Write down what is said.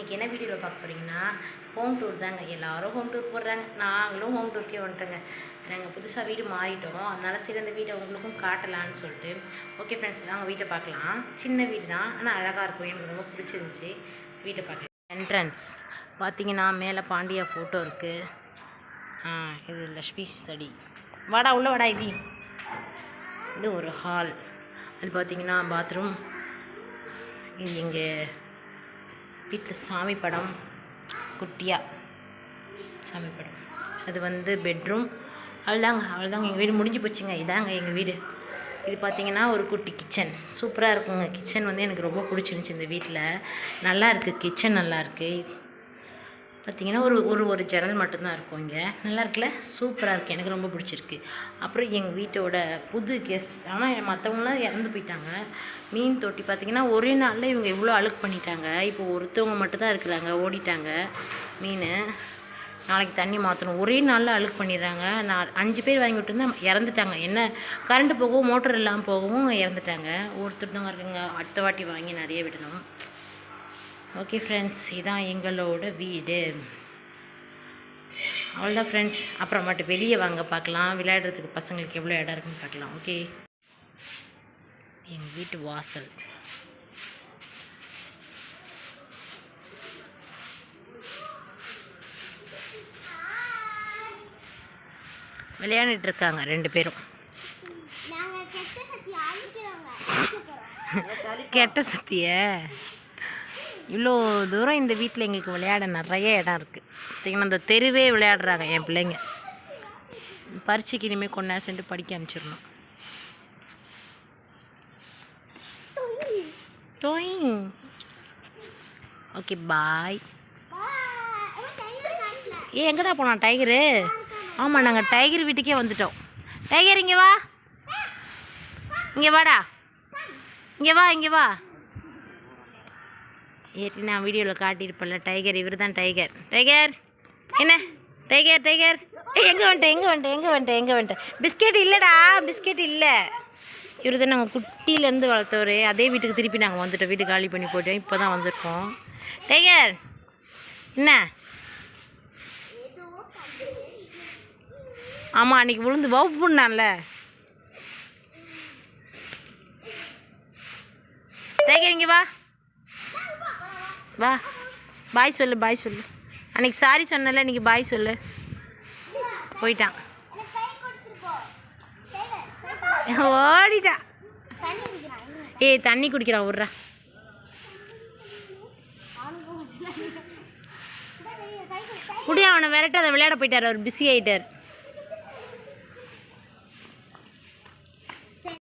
இன்றைக்கி என்ன வீடியோவில் பார்க்க போகிறீங்கன்னா ஹோம் டூர் தாங்க. எல்லோரும் ஹோம் டூர் போடுறாங்க நாங்களும் ஹோம் டூருக்கே வந்துட்டோங்க. நாங்கள் புதுசாக வீடு மாறிட்டோம். அதனால் சரி அந்த வீடை உங்களுக்கும் காட்டலான்னு சொல்லிட்டு. ஓகே ஃப்ரெண்ட்ஸ் நாங்கள் வீட்டை பார்க்கலாம். சின்ன வீடு தான். ஆனால் அழகாக இருக்கும். எனக்கு ரொம்ப பிடிச்சிருந்துச்சி. வீட்டை பார்க்கலாம். என்ட்ரன்ஸ் பார்த்தீங்கன்னா மேலே பாண்டியா ஃபோட்டோ இருக்குது ஆ இது லக்ஷ்மி ஸ்டடி வாடா உள்ள வாடா இது. இது ஒரு ஹால் அது பார்த்தீங்கன்னா பாத்ரூம் இது எங்கள் வீட்டில் சாமி படம் குட்டியாக சாமி படம். அது வந்து பெட்ரூம். அவ்வளோதாங்க அவ்வளோதாங்க. எங்கள் வீடு முடிஞ்சு போச்சுங்க. இதாங்க எங்கள் வீடு. இது பார்த்திங்கன்னா ஒரு குட்டி கிச்சன். சூப்பராக இருக்குங்க. கிச்சன் வந்து எனக்கு ரொம்ப பிடிச்சிருந்துச்சி இந்த வீட்டில். நல்லா இருக்குது கிச்சன் நல்லாயிருக்கு பார்த்திங்கன்னா ஒரு ஒரு ஒரு ஜன்னல் மட்டும்தான் இருக்கும் இங்கே. நல்லா இருக்குல்ல? சூப்பராக இருக்குது எனக்கு ரொம்ப பிடிச்சிருக்கு. அப்புறம் எங்கள் வீட்டோட புது கெஸ்ட் ஆனால் மற்றவங்களாம் இறந்து போயிட்டாங்க. மீன் தொட்டி பார்த்திங்கன்னா ஒரே நாளில் இவங்க இவ்வளோ அழுக்கு பண்ணிட்டாங்க. இப்போ ஒருத்தவங்க மட்டும்தான் இருக்கிறாங்க. ஓடிட்டாங்க மீன். நாளைக்கு தண்ணி மாற்றணும் ஒரே நாளில் அழுக்கு பண்ணிடுறாங்க. நான் அஞ்சு பேர் வாங்கி விட்டுருந்தா இறந்துட்டாங்க. என்ன கரண்ட்டு போகவும் மோட்டர் இல்லாமல் போகவும் இறந்துட்டாங்க. ஒருத்தர் தான் இருக்குங்க. அடுத்த வாட்டி வாங்கி நிறைய விடணும். ஓகே ஃப்ரெண்ட்ஸ் இதான் எங்களோட வீடு. அவ்வளோதான் ஃப்ரெண்ட்ஸ் அப்புறமாட்டு வெளியே வாங்க பார்க்கலாம். விளையாடுறதுக்கு பசங்களுக்கு எவ்வளோ இடம் இருக்குன்னு பார்க்கலாம். ஓகே எங்கள் வீட்டு வாசல். விளையாண்டுட்டு இருக்காங்க ரெண்டு பேரும். கெட்ட சத்திய இவ்வளோ தூரம் இந்த வீட்டில் எங்களுக்கு விளையாட நிறைய இடம் இருக்குது பார்த்தீங்கன்னா இந்த தெருவே விளையாடுறாங்க என் பிள்ளைங்க. பரீட்சைக்கு இனிமேல் கொஞ்ச நேரம் சென்று படிக்க அனுப்பிச்சிடணும். Towing okay bye. ஏ எங்கடா போனோம் டைகரு? ஆமாம் நாங்கள் டைகர் வீட்டுக்கே வந்துட்டோம். டைகர் இங்கே வா. இங்கே வாடா. இங்கே வா இங்கே வா. ஏற்றி நான் வீடியோவில் காட்டியிருப்பேன்ல டைகர் இவர் தான் டைகர் டைகர் என்ன டைகர் டைகர் எங்கே வந்துட்டேன் எங்கே வந்துட்டேன் எங்கே வந்துட்டேன் எங்கே வந்துட்டேன்? பிஸ்கெட் இல்லைடா பிஸ்கெட் இல்லை. இவர் தான் நாங்கள் குட்டியிலேருந்து வளர்த்தவர். அதே வீட்டுக்கு திருப்பி நாங்கள் வந்துட்டோம். வீட்டு காலி பண்ணி போட்டோம் இப்போ தான் வந்திருக்கோம். டைகர் என்ன? ஆமாம் அன்றைக்கி விழுந்து வவுப்புண்ணான்ல டைகர் இங்கே வா. வா. பாய் சொல்லு பாய் சொல்லு. அன்றைக்கி சாரி சொன்னல இன்னைக்கு பாய் சொல்லு. போயிட்டான். ஓடிட்டான். ஏய் தண்ணி குடிக்கிறான் விட்றா. குடியா அவனை விரட்டு அதை விளையாட போயிட்டார் அவர் பிஸி ஆகிட்டார்